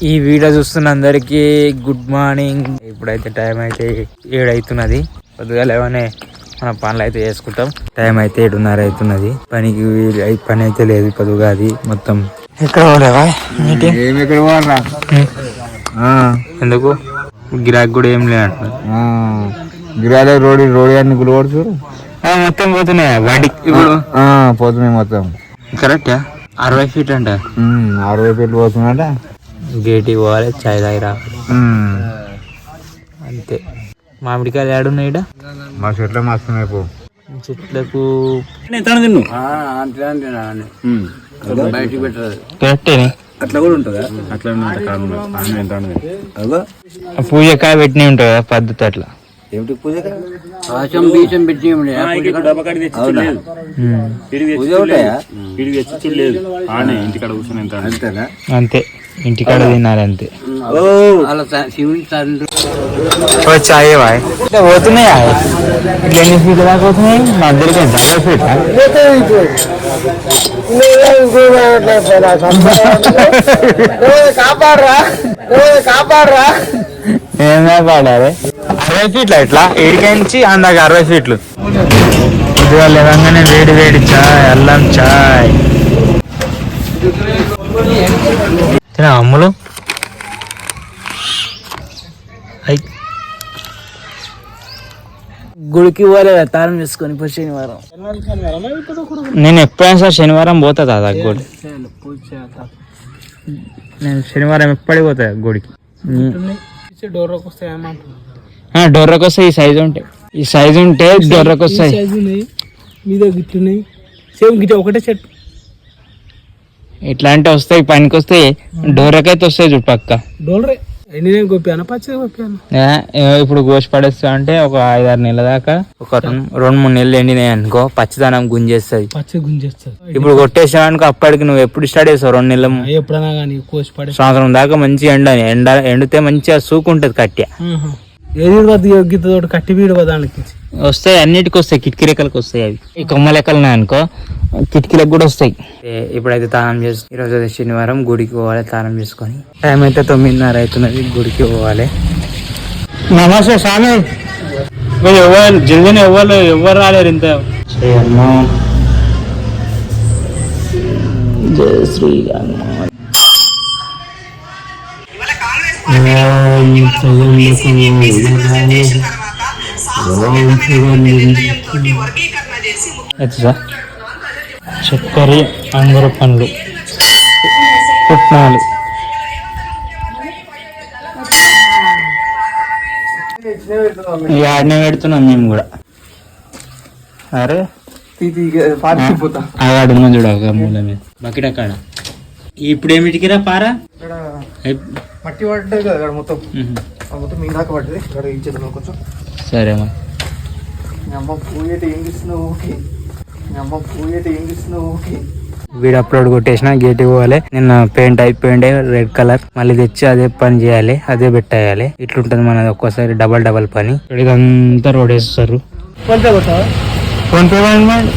ఈ వీడియో చూస్తున్న అందరికి గుడ్ మార్నింగ్. ఇప్పుడైతే టైం అయితే ఏడు అవుతున్నది పొద్దుగా లేవనే మన పనులు అయితే చేసుకుంటాం. టైం అయితే ఏడున్నర అవుతున్నది. పనికి పని అయితే లేదు పొద్దుగా అది మొత్తం. ఎక్కడ పోలేవా ఎందుకు? గిరాక్ కూడా ఏం లేదంటున్నారు గిరాల రోడ్ రోడ్ అన్ని ఆ, మొత్తం పోతున్నాయి? వాడి ఇప్పుడు? ఆ, పోతున్నాయి మొత్తం. కరెక్టా? అరవై ఫీట్ అంట. అరవై ఫీట్లు పోతున్నాడ గేటి పోవాలి చాయ్ తాగి రావాలి అంతే. మామిడికాయలు ఏడున్నాయి ఈడ? మా చెట్లు మస్తున్నాయి పో. చెట్లకు బయటికి పెట్టరాదు. కరెక్టేనే అట్లా కూడా ఉంటుందా? అట్లా అగో పూజకాయ పెట్టినవి ఉంటుంది కదా పద్ధతి అట్లా. ఏమిటి పూజ ఆశం బీజం పెట్టి పూజ ఉంటాయా అంతేనా? అంతే. ఇంటికాడ తినాలి అంతే ఓ. అలా శివుని తండ్రి. ఓ చాయ్ బాయ్. ఇట్లా పోతున్నాయా? ఇట్లా ఎన్ని ఫీట్ దాకా పోతున్నాయి? మధ్యలో డెబ్బై ఫీట్ కాపాడరా కాపాడరా ఏం కాపాడాలి అరవై ఫీట్లు ఇట్లా? ఏడికించి అందాక అరవై ఫీట్లు ఇదిగా లేవగానే వేడి వేడి చాయ్ అల్లం చాయ్. అమ్ములు? గుడికి పోలేదా తాళం చేసుకొని పోయి శనివారం. నేను ఎప్పుడైనా సరే శనివారం పోతా దాదా గుడి. నేను శనివారం ఎప్పటికి పోతా గుడికి. డొర్రకు వస్తాయి ఈ సైజు ఉంటాయి ఈ సైజు ఉంటే డొర్రకు వస్తాయి. మీద గిట్టున్నాయి సేమ్ గిట్ట ఒకటే చెట్టు ఇట్లాంటి వస్తాయి పనికి వస్తాయి డోర్రకైతే వస్తాయి చూడు పక్క. డోలరే. ఎన్ని నేను గొప్పాను పచ్చగా గొప్పాను ఏ, ఏ, ఇప్పుడు గోసి పడేస్తా అంటే ఒక ఐదారు నెలల దాకా. ఒక రెండు మూడు నెలలు ఎండినాయి అనుకో పచ్చదనం గుంజేస్తుంది. ఇప్పుడు కొట్టేసావు అనుకో అప్పటికి నువ్వు ఎప్పుడు స్టార్ట్ చేస్తావు? రెండు నెలలు ఎప్పుడైనా కానీ కోసి పడే సంవత్సరం దాకా మంచిగా ఎండ ఎండ ఎండితే మంచిగా సూకుంటది కట్టె. ఏది వద్ద తోటి కట్టి వీడు దానికి. వస్తాయి అన్నిటికి వస్తాయి కిటికీ రెక్కలకు వస్తాయి అవి. ఈ కొమ్మ లెక్కలు అనుకో కిటికీలకు కూడా వస్తాయి. ఇప్పుడైతే తానం చేసి ఈరోజు అయితే శనివారం గుడికి పోవాలి తానం చేసుకొని. టైం అయితే తొమ్మిదిన్నర అవుతున్నది గుడికి పోవాలి. నమస్తే స్వామి. ఎవరు జల్దీని ఎవరు ఎవరు రాలేరు ఇంత? జయ శ్రీరామ్. చక్కెర అంగుర పండ్లు. పుట్నాలు. ఈ ఆడనే పెడుతున్నాం మేము కూడా. అరే? చూడ మూల మీద బకెట్ అక్కడ ఇప్పుడు ఏమిటికిరా పారా? మట్టి పడ్డది కదా ఇక్కడ మొత్తం. మొత్తం మీ దాకా పడ్డది. ఇక్కడ ఇచ్చేద్దాం కొంచెం సరే మరి మీ అమ్మ పూయేట ఏం తీస్తున్నావు ఓకే. మీ అమ్మ పూయేట ఏం తీస్తున్నావు ఓకే. వీడు అప్లోడ్ కొట్టేసిన గేట్ పోవాలి. నిన్న పెయింట్ అయిపోయిండే రెడ్ కలర్. మళ్ళీ తెచ్చి అదే పని చేయాలి అదే పెట్టేయాలి. ఇట్లుంటది మనది ఒక్కోసారి డబల్ డబల్ పని. ఇదంతా రోడ్ వేస్తారు. కొంత కొట్టావా ఫోన్ పే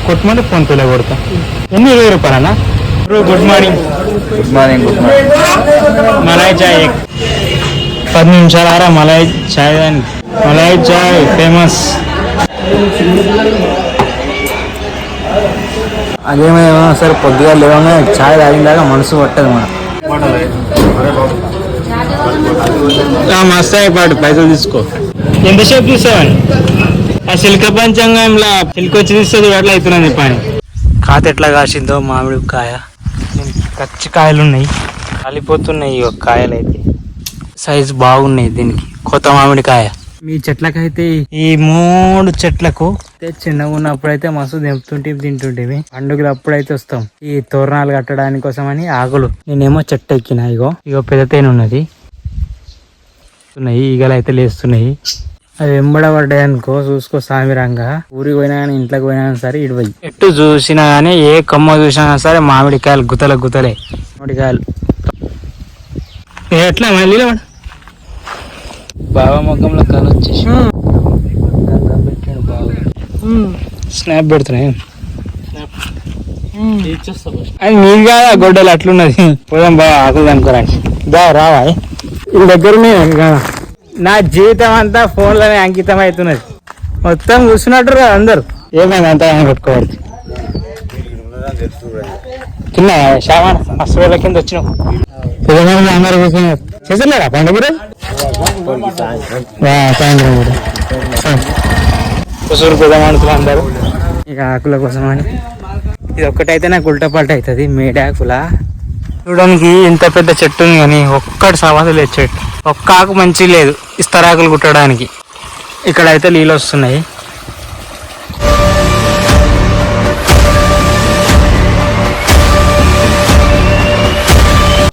కొట్టమంటే ఫోన్ పేలో కొడతా. ఎన్ని ఇరవై రూపాయలనా good morning good morning good morning Malay చాయ్. పది నిమిషాలు ఆరా మలాయ్ చాయ్ దానికి మలాయ్ చాయ్ ఫేమస్ అదేమో సరే పొద్దుగా లేవగా చాయ్ తాగిందాక మనసు పట్టదు మనం మస్తు అయిపోయాడు పైసలు తీసుకో. ఎంతసేపు తీసావని ఆ సిల్క పంచాంగంలో సిల్క్ వచ్చి తీస్తే అట్లా అవుతున్నాను పని. కాత ఎట్లా కాసిందో మామిడి కాయ కచ్చి కాయలు ఉన్నాయి కాలిపోతున్నాయి ఈ కాయలు అయితే సైజు బాగున్నాయి దీనికి. కొత్త మామిడి కాయ. మీ చెట్లకైతే ఈ మూడు చెట్లకు అయితే చిన్నగా ఉన్నప్పుడు అయితే మస్తు తెంపుతుంటే తింటుంటేవి. పండుగలు అప్పుడైతే వస్తాం. ఈ తోరణాలు కట్టడానికి కోసమని ఆకులు. నేనేమో చెట్టు ఎక్కిన ఇగో. ఇగో పెద్ద ఉన్నది. ఉన్నాయి ఈగలు అయితే లేస్తున్నాయి. అవి వెంబడబడ్డాయి అనుకో చూసుకో సామిరంగా. ఊరికి పోయినా కానీ ఇంట్లోకి పోయినా కానీ సరే ఇటు పోయి. ఎటు చూసినా కానీ ఏ కొమ్మ చూసినా సరే మామిడికాయలు గుతల గుతలే. మామిడికాయలు. ఎట్లా మళ్ళీ. బావ ముఖంలో కళ్ళు వచ్చేసి. పెట్టాడు స్నాప్ పెడుతున్నాయి అది మీరు కాదా? గొడ్డలు అట్లున్నది. పోదాం బాగా ఆకులు అనుకోరానికి దా రావా ఈ దగ్గర నా జీవితం అంతా ఫోన్లోనే అంకితం అవుతున్నది మొత్తం కూర్చున్నట్టు కదా అందరు. ఏమైంది అంతా పెట్టుకోవాలి? కింద శామాన్ మస్తు వేల కింద వచ్చినాం పెద్దమంది అందరు కూర్చున్నారు పండుగ సాయంత్రం కూడా. కుసూరు అందరూ. ఇక ఆకుల కోసం అని ఇది ఒక్కటైతే నాకు ఉల్టా పల్ట అవుతుంది. మేడాకుల. చూడడానికి ఇంత పెద్ద చెట్టు ఉంది కానీ ఒక్కటి సవాలు లేదు చెట్టు. ఒక్క ఆకు మంచి లేదు ఇస్తరాకులు కుట్టడానికి. ఇక్కడ అయితే నీళ్ళు వస్తున్నాయి.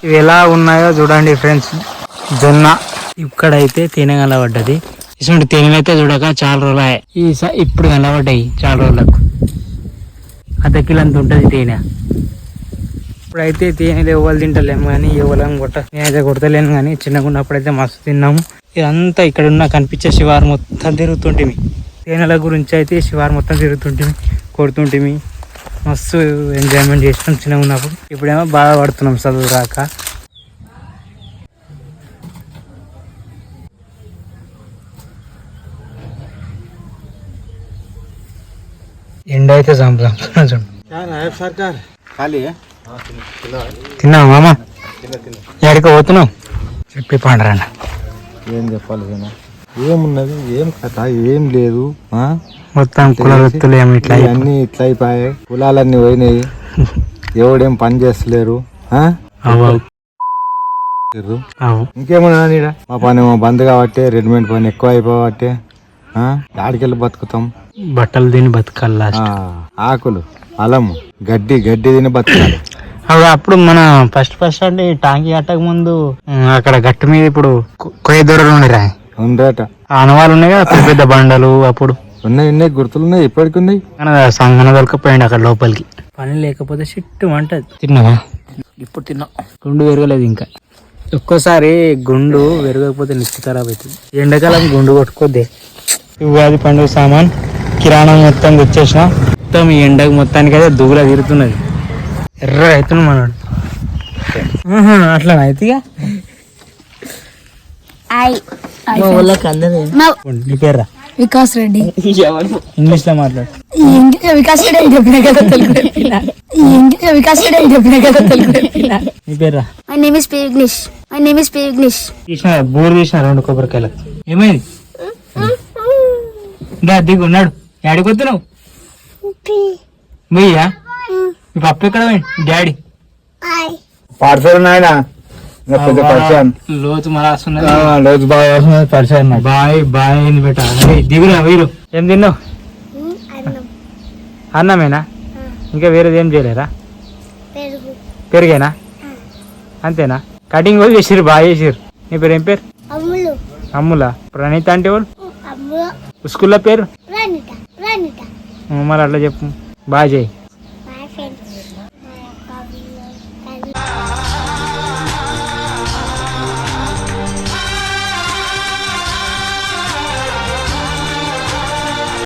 ఇవి ఎలా ఉన్నాయో చూడండి ఫ్రెండ్స్. జొన్న ఇక్కడైతే తేనె కలబడ్డది ఇటువంటి తేనెలు అయితే చూడక చాలా రోజులు అయ్యాయి. ఈ ఇప్పుడు కనబడ్డాయి చాలా రోజులకు. అర్ధ కిలో అంత ఉంటుంది తేనె. ఇప్పుడైతే తేనెలు ఎవరు తింటలేము కానీ ఎవరం కొట్ట. నేనైతే కొడతలేను కానీ చిన్నగా ఉన్నప్పుడైతే మస్తు తిన్నాము ఇదంతా ఇక్కడ ఉన్న కనిపించే శివారు మొత్తం తిరుగుతుంటిమి. తేనెల గురించి అయితే శివారు మొత్తం తిరుగుతుంటిమి కొడుతుంటిమి. మస్తు ఎంజాయ్మెంట్ చేసినాం చిన్నగా ఉన్నప్పుడు ఇప్పుడేమో బాధపడుతున్నాం చదువు రాక ఎండ అయితే చంపుదాం చూడు సర్కార్. ఖాళీ తిన్నావు మామ? ఎక్కడికి పోతున్నావు? చెప్పి పండరన్న ఏం చెప్పాలి జన ఏమున్నది? ఏం కథ? ఏం లేదు ఆ? మొత్తం కుల వ్యక్తులు ఏమి ఇట్లా అన్ని ఇట్లా అయిపోయాయి. కులాలన్నీ పోయినాయి. ఎవడేం పని చేస్తలేరు ఇంకేమన్నా నీడ మా పని బంద్ కాబట్టి రెడీమేడ్ పని ఎక్కువ అయిపోబట్టి ఆడికెళ్ళి బతుకుతాం. బట్టలు తిని బతకాలి ఆకులు అలము గడ్డి గడ్డి తిని బతకాలి. అప్పుడు మన ఫస్ట్ ఫస్ట్ అంటే టాంకీ కట్టక ముందు అక్కడ గట్టు మీద ఇప్పుడు కొయ్య దూరలు ఉండరా ఉండేట ఆనవాళ్ళు ఉన్నాయి కదా పెద్ద పెద్ద బండలు అప్పుడు. ఉన్నాయి ఉన్నాయి గుర్తులు ఉన్నాయి ఇప్పటికి ఉన్నాయి. మన సంగన దొరకపోయింది అక్కడ లోపలికి. పని లేకపోతే చిట్టు అంటది తిన్నావా? ఇప్పుడు తిన్నా. గుండు పెరగలేదు ఇంకా. ఒక్కోసారి గుండు పెరగకపోతే నిత్య ఖరాబ్ అవుతుంది. ఎండాకాలం గుండు కొట్టుకోద్దే. ఉగాది పండుగ సామాన్ కిరాణా మొత్తం తెచ్చేసిన. మొత్తం ఈ ఎండకు మొత్తానికి అయితే దుగులా తిరుగుతున్నది ఎర్ర అవుతున్నాడు మనోడు. అట్లా అయితే పేర్రా? వికాస్ రెడ్డి. ఇంగ్లీష్లో మాట్లాడు. వికాస్ రెడ్డి అని చెప్పిన కదా తెలుగు వికాస్ రెడ్డి అని చెప్పిన కదా తెలుగు నీ పేర్రా? My name is Vignesh my name is Vignesh తీసిన బోర్ తీసిన రెండు కొబ్బరికాయలు ఏమైంది? ఇంకా దిగు ఉన్నాడు. వస్తున్నావు? పోయ్యా మీ పప్పు ఎక్కడ డాడీ. పార్సల్ నాయన లోతు మరా వస్తున్నది. రోజు బాగా వస్తున్నది పరిచయం. బాయ్ బాయ్ అయింది బేట. దిగురా వీరు. ఏం తిన్నావు? అన్నమేనా? ఇంకా వేరేది ఏం చేయలేరా పెరిగేనా? అంతేనా? కటింగ్ కూడా చేసిరు బాగా చేసిరు నీ పేరు ఏం పేరు? అమ్ములు. ప్రణీత అంటే వాళ్ళు స్కూల్లో పేరు? మరి అట్లా చెప్పు. బాగా చేయి.